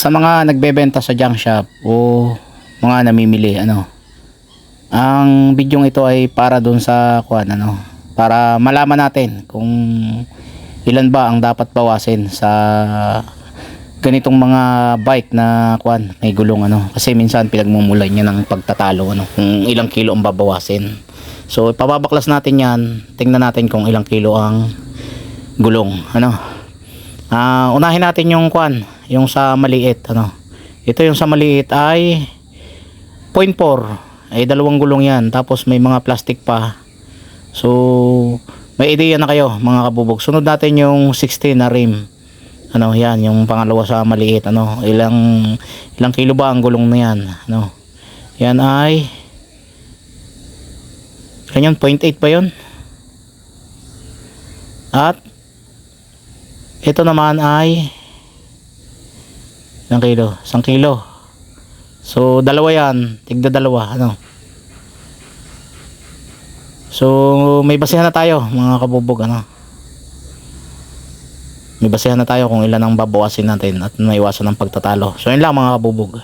sa mga nagbebenta sa junk shop o mga namimili ano. Ang bidyong ito ay para doon sa kuan ano para malaman natin kung ilan ba ang dapat bawasin sa ganitong mga bike na kuan may gulong ano. Kasi minsan pinagmumulan niya ng pagtatalo ano kung ilang kilo ang babawasin. So ipababaklas natin yan. Tingnan natin kung ilang kilo ang gulong ano. Ah, unahin natin yung kuan, yung sa maliit, ano. Ito yung sa maliit ay 0.4. Ay dalawang gulong 'yan. Tapos may mga plastic pa. So, may idea na kayo, mga kabubog. Sunod natin yung 16 na rim. Ano, 'yan, yung pangalawa sa maliit, ano. Ilang ilang kilo ba ang gulong na 'yan, ano. Yan ay Ganyan, 0.8 pa 'yon? At ito naman ay isang kilo, isang kilo. So, dalawa yan. Tigda dalawa. Ano? So, may basihan na tayo, mga kabubog. Ano? May basihan na tayo kung ilan ang babawasin natin at maiwasan ng pagtatalo. So, yun lang mga kabubog.